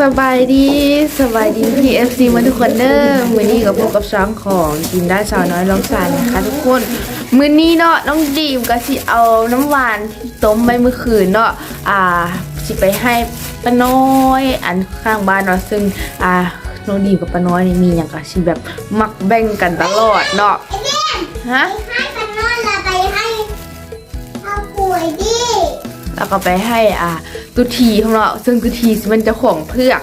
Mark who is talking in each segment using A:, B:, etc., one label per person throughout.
A: สบายดีสบายดีพี่เอฟซีมาทุกคนเด้อมื้อนี้กับพบกับช้างของกินได้สาวน้อยร้องสารนะคะทุกคนมื้อนี้เนาะน้องดีมก็สิเอาน้ำหวานที่ต้มไว้เมื่อคืนเนาะอ่าสิไปให้ป้าน้อยอันข้างบ้านเนาะซึ่งอ่าน้องดีมกับป้าน้อยนี่มีอย่างก็สิแบบมักแบ่งกันตลอดเนาะฮะ
B: ให้กันนอนละไปให้เอาป่วยดิ
A: แล้วก็ไปให้อ่า ตุทีของเราซึ่งตุทีมันจะของเพือก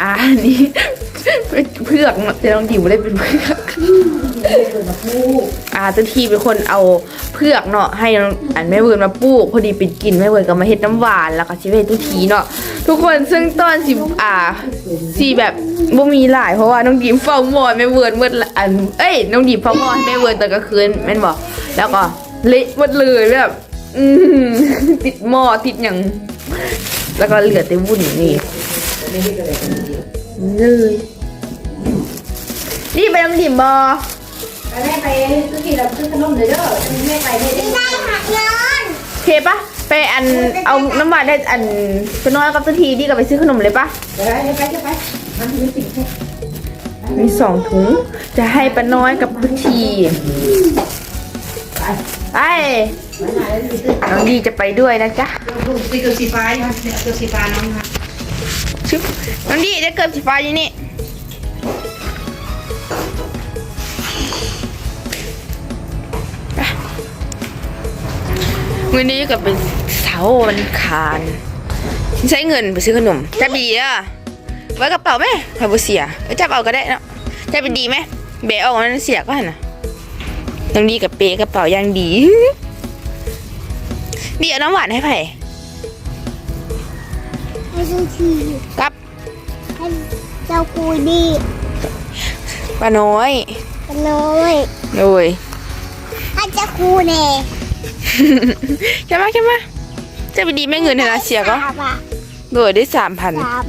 A: อ่าอันนี้เพือกเนาะแต่น้องดิวไม่ได้เป็นเพือกอ่าตุทีเป็นคนเอาเพือกเนาะให้น้องอันแม่เวิร์นมาปลูกพอดีเป็นกินแม่เวิร์นก็มาเฮ็ดน้ำหวานแล้วก็ชิเวตุทีเนาะทุกคนซึ่งตอนสิอ่าสีแบบบ่มีหลายเพราะว่าน้องดิมเฝ้ามอนแม่เวิร์นเมื่ออันเอ้ยน้องดิมเฝ้ามอนแม่เวิร์นตอนกลางคืนแม่นบอกแล้วก็เละหมดเลยแบบอืมติดหม้อติดอย่าง แล้วก็เหลือแต่วุ่นนี่เลยนี่ไปน้ำดิ่มบอ
C: ไปแม่ไปซื้อกินแล้วซื้อขนมเลยเด้อแม่ไปไม่ได้
B: ได้หักนอน
A: เคปะไปอันเอาน้ำหวานได้อันไปน้อยกับตัวทีดีกับไปซื้อขนมเลยปะ
C: ไปไปไปไปมันมีสิ่งแค่
A: มีสองถุงจะให้ป้าน้อยกับตัวทีไป น้องดีจะไปด้วยนะจ๊ะ
C: ลูกสีเกือบสีฟ้าค่ะเกือบสีฟ้าน้องค่ะ
A: ชึบน้องดีได้เกิดสีฟ้าอยู่นี่ไปวันนี้ก็เป็นเสาร์วันคารใช้เงินไปซื้อขนมจับดีอะไว้กระเป๋าไหมถ้าบ่เสียเอ้ยจับเอาก็ได้เนาะจับเป็นดีไหมเบะออกมันเสียก็หันนะน้องดีกับเปกระเป๋าอยังดี ดีเอาน้ำหวานให้ไผ่
B: ให้ดูที
A: กับ
B: ให้เจ้าคุยดี
A: ป้าน้อย
B: กันน้อย
A: โดย
B: ให้เจ้าคุยเน่
A: ใช่ไหมใช่ไหมจะไปดีไม่เงินนะเสียก็
B: สามอะ
A: โดยได้สามพัน
B: สาม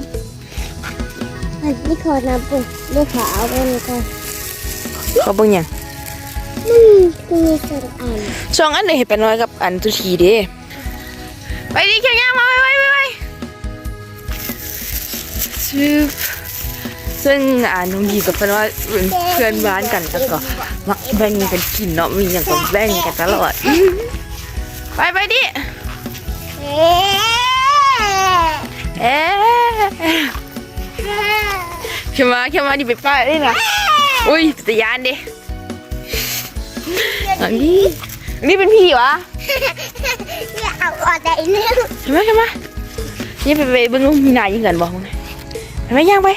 B: อันนี้ขอน้ำปุ่นด้วยขอเอาไปเลยก่อน
A: เขาเบิ่งหยัง
B: อืมคือมีสองอัน
A: ช่องอันเดยวเห็นป้าน้อยกับอันตุทีเด้ ไปดิเขียวย่างมาไปไปไปไปซึบซึ่งอ่าน้องดีกับป้าน้อยเป็นเพื่อนบ้านกันแล้วก็มักแบ่งกันกินเนาะมีอย่างก็แบ่งกันตลอดไปไปดิ
B: เอ๊ะ
A: เอ๊ะเขียวมาเขียวมาดิไปป้าได้นะอุ้ยตะยานดิอันนี้อั นนี้เป็นพี่วะ
B: อย่าเอาออกได้เรื่อง
A: ใช่ไหมใช่ไหมนี่ไปไปเบิ้งลูกมีนายยิงกันบอกมึงไปไหมย่างไป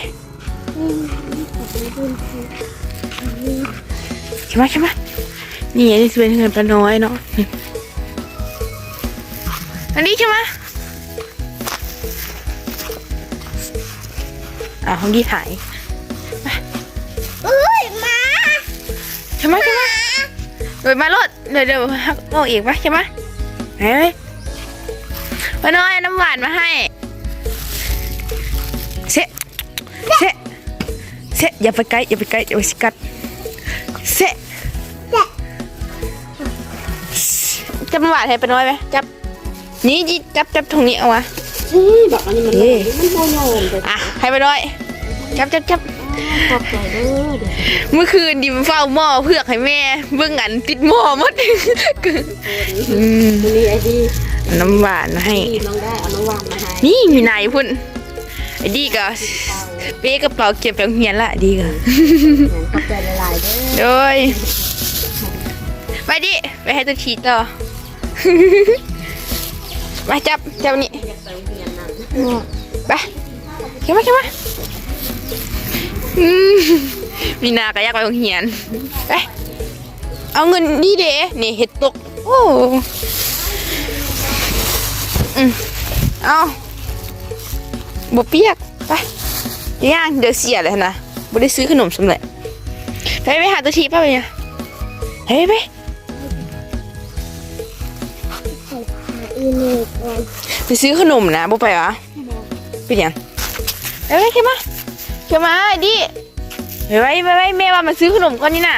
A: ใช่ไหมใช่ไหมนี่อันนี้เป็นเงินปลาน้อยเนาะนี่อันนี้ใช่ไหมอะของดีหาย
B: อุ้ยมา
A: ใช่ไหมใช่ไหม เดี๋ยวมารถเดี๋ยวเดี๋ยวหักออกอีกปะใช่ไหมเฮ้ยปลาน้อยเอาน้ำหวานมาให้เสะเสะเสะอย่าไปใกล้อย่าไปใกล้อย่าไปสกัดเสะจับน้ำหวานให้ปลาน้อยไหมจับนี่จิจับจับตรงนี้เอาวะ
C: นี่บอกอันนี้มันมันโมโยมแต่
A: อะให้ปลาน้อยจับจับจับ
C: ขอบใจเด้อเดี๋ยว
A: เมื่อคืนดิมเฝ้าหม้อเพือกให้แม่ เบื้องอันติดหม้อหมดอืม
C: มันมีไอดี
A: น้ำหวานให้
C: ที่น้องได้เอาน้องวานมาให้
A: นี่มีนายพุ่นไอ้ดีก็เป๊กระเป๋าเก็บไปโรงเรียนละดีก็
C: ขอบใจหลายๆเด้อ
A: โดยไปดิไปให้ตัวทีต่อ มาจับจับนี่
C: อยากไปโรงเรียนนั่น
A: ไปเข้ามาเข้ามาอื มีนาก็อยากไปโรงเรียนไปเอาเงินนี่เด้นี่เห็ดตก โอ้อืมเอาบเปียก ไปย่างเดี๋ยวเสียเลยนะบ่ได้ซื้อขนมสำเร็จไปไปหาตัวทีป้าไปเนี่ยไปไปไปไปซื้อขนมนะบ่ไปวะเป็นหยังไปไปเข้ามา เขียมาดิไปไว้ไปไวแม่ว่ามาซื้อขนมก่อนนี่น่ะ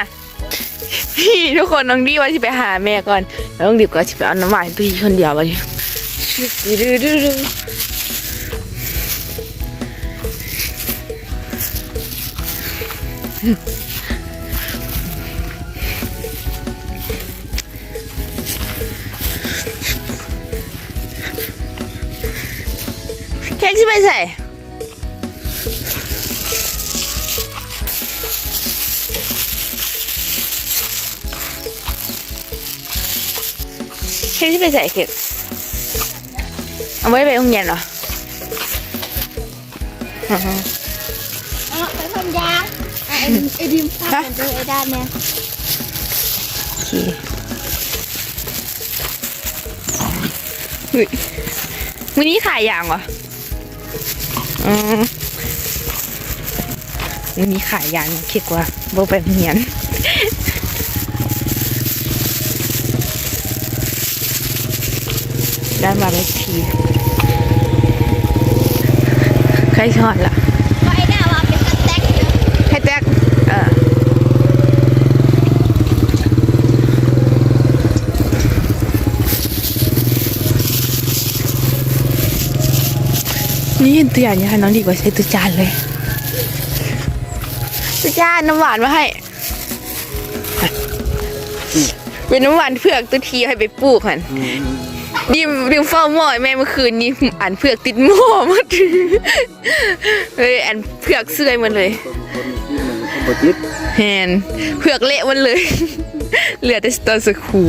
A: พี่ทุกคนน้องดีว่าที่ไปหาแม่ก่อนแล้วน้องดิบก็ที่ไปเอาน้ำหวานพี่คนเดียวไปดูดูดูแค่ที่ไปใส่ เค้กที่ไปใส่เค้กเอาไว้ไปโรงเรียนเหรออือฮึ
B: เอาไปพันยาไอ้ไอ้ดิมพากันดูไอ้ด้านเนี่ย
A: โอเคเฮ้ยวันนี้ขายยางเหรออืมวันนี้ขายยางเค้กว่าโบไปโรงเรียน ด้านมาไม่ทีใครชอดล่ะ
B: ไว้หน้าว่าเป็นกระแตกอยู่
A: ให้แจ็คเออนี่ยินเตือนอย่าให้น้องดีกว่าใช้ตุจานเลยตุจานน้ำหวานมาให้ เป็นน้ำหวานเผือกตัวทีให้ไปปลูกหัน ดิมดิมเฝ้าหม้อแม่เมื่อคืนนี้อันเผือกติดหม้อหมาถือเฮ้ยอันเผือกเสื่อยหมันเลยแฮนเผือกเละหมันเลย เหลือแต่สตอนสักครู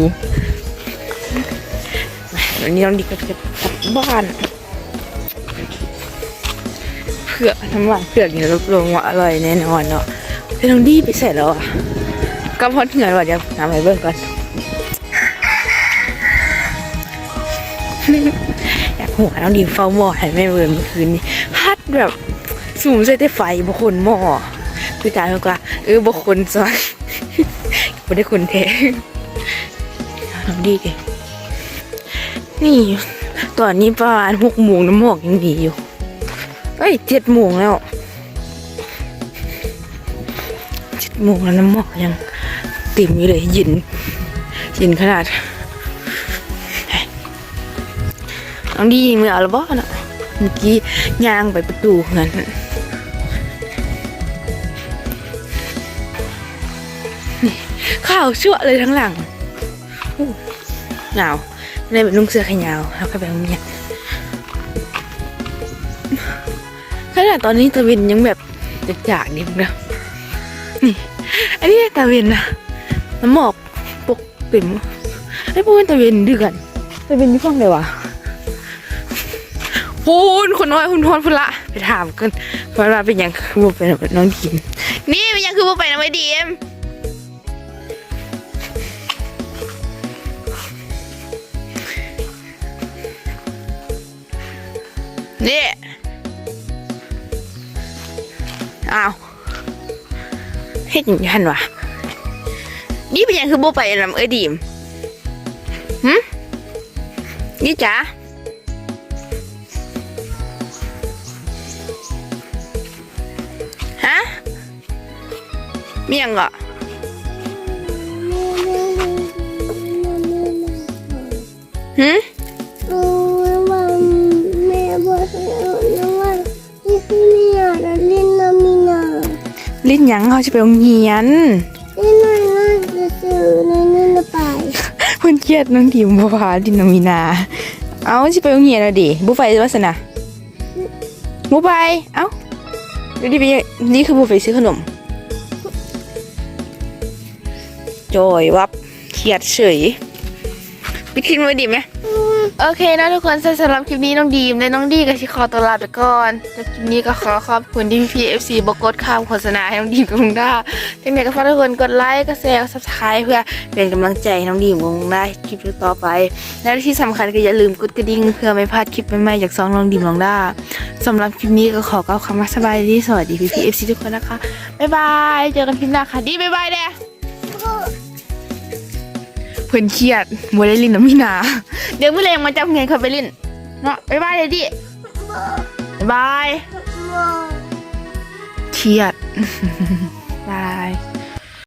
A: วันนี้น้องดีก็จะกลับบ้านเผือกน้ำหวานเผือกเนี่ยรับรองว่าอร่อยแน่นอนเนาะแต่น้องดีไปใส่แล้วอะกำพอดเหงื่อว่ะเดี๋ยวทำให้เบิ่งก่อน อยากหัวน้องดีเฝ้าหม้อให้แม่เบิ่งเมื่อคืนนี้พัดแบบสูงใส่แต่ไฟบางคนหม้อคือการเขาก็เออบกคนซอยบ่ได้คนแท้ทำดีเองนี่ตอนนี้ประมาณหกโมงน้ำหมอกยังดีอยู่เอ้ยเจ็ดโมงแล้วเจ็ดโมงแล้วน้ำหมอกยังเต็มอยู่เลยเย็นเย็นขนาด น้องดียิงมืออาละบ่เนาะเมื่อกี้ย่างไปประตูเงินข้าวชั่วเลยทั้งหลังหนาวในแบบนุ่งเสื้อแขนยาวแล้วก็แบบนี้ขนาดตอนนี้ตะเวนยังแบบจะจากนิดนะนี่อันนี้ตะเวนนะน้ำหมอกปกต็มไอ้พวกเป็นตะเวนดื้อกันตะเวนนี่ฟังเลยวะ พูนคนน้อยคุณทอนพุ่นละไปถามกันว่าเป็นยังคือบ่เป็นน้องดีมนี่เป็นยังคือบ่ไปน้องไอ้ดีมนี่อ้าวเฮ็ดย่างนั้นวะนี่เป็นยังคือโบไปลำเอ้ยดีมหึนี่จ๋า มีหยังก็หึ
B: โอ้ยว่าแม่บอกให้เอาน้ำมันนี่คือเนี่ยเราเล่นน้ำมีนา
A: ลิ้นหยังเขาจะไปโรงเรียน
B: เล่นน้อยน่าจะเจอในนั่นนะไป
A: เพื่อนเครียดน้องดีมบ่พาดินนามีนา เอาสิไปโรงเรียนแล้วดิบ่ไปวัสนะบ่ไปเอ้าเดี๋ยวดิไปนี่คือบ่ไปซื้อขนม จอยวับเครียดเฉยไปทิ้งไว้ดีไหมโอเคนะทุกคนสำหรับคลิปนี้น้องดีมและน้องดีก็ชิขอตัวลาไปก่อนแล้วคลิปนี้ก็ขอขอบคุณที่พี่เอฟซีบกดข้ามโฆษณาให้น้องดีมกับลุงด้าจังไหนก็ฝากทุกคนกดไลค์กดแชร์กดซับสไครต์เพื่อเป็นกำลังใจให้น้องดีมกับลุงได้คลิปต่อไป และที่สำคัญก็อย่าลืมกดกระดิ่งเพื่อไม่พลาดคลิปใหม่ๆจากซองน้องดีมน้องด้าสำหรับคลิปนี้ก็ขอกล่าวคำว่าสบายดีสวัสดีพี่พีเอฟซีทุกคนนะคะบ๊ายบายเจอกันคลิปหน้าค่ะดีบ๊ายบายเด้ พื่อนเครียดโมได้ลินน้ำมินา เดี๋ยวเมื่อไรมาจับเงินเขาไปลินเนาะบ๊ายบายเลยดิบ๊ายบาย เครียดบาย